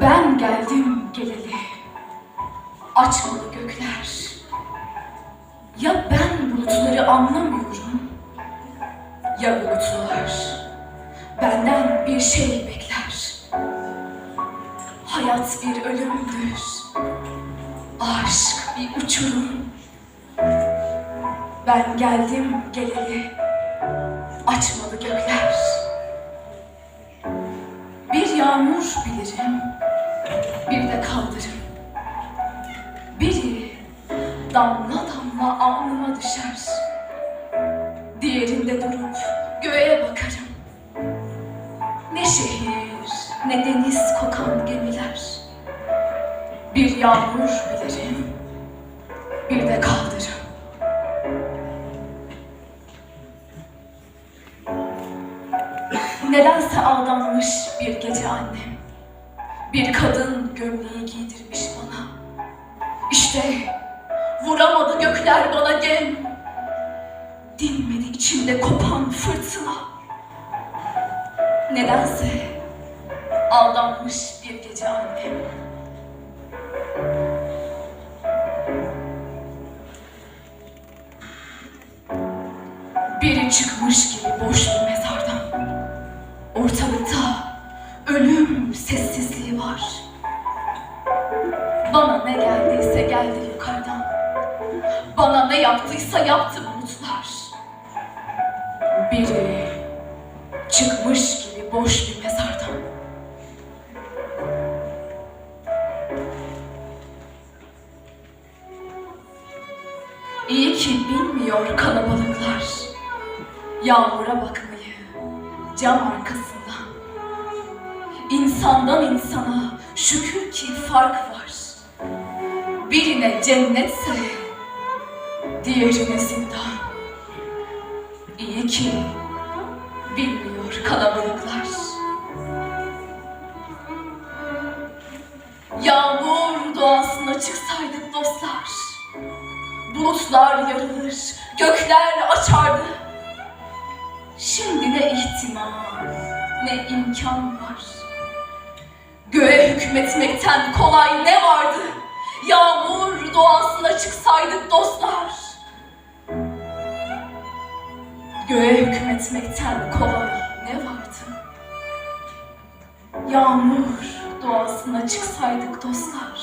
Ben geldim geleli açmadı gökler. Ya ben bulutları anlamıyorum ya bulutlar benden bir şey bekler. Hayat bir ölümdür. Aşk bir uçurum. Ben geldim geleli açmadı yağmur bilirim, bir de kaldırım. Biri damla damla alnıma düşer. Diğerinde durup göğe bakarım. Ne şehir, ne deniz kokan gemiler. Bir yağmur bilirim, bir de kaldırım. Nedense aldanmış bir gece annem. Bir kadın gömleği giydirmiş bana. İşte vuramadı gökler bana gem. Dinmedi içimde kopan fırtına. Nedense aldanmış bir gece annem. Biri çıkmış gibi boş bir mezardan. Ortalıkta ölüm sessizliği var. Bana ne geldiyse geldi yukarıdan. Bana ne yaptıysa yaptı bulutlar. Biri çıkmış gibi boş bir mezardan. İyi ki bilmiyor kalabalıklar. Yağmura bakmayı cam arkasından. İnsandan insana şükür ki fark var. Birine cennetse diğerine zindan. İyi ki bilmiyor kalabalıklar. Yağmur doğasına çıksaydık dostlar. Bulutlar yarılır, gökler açardı. Şimdi ne ihtimal, ne imkan var. Hükmetmekten kolay ne vardı? Yağmur doğasına çıksaydık dostlar. Göğe hükmetmekten kolay ne vardı? Yağmur doğasına çıksaydık dostlar.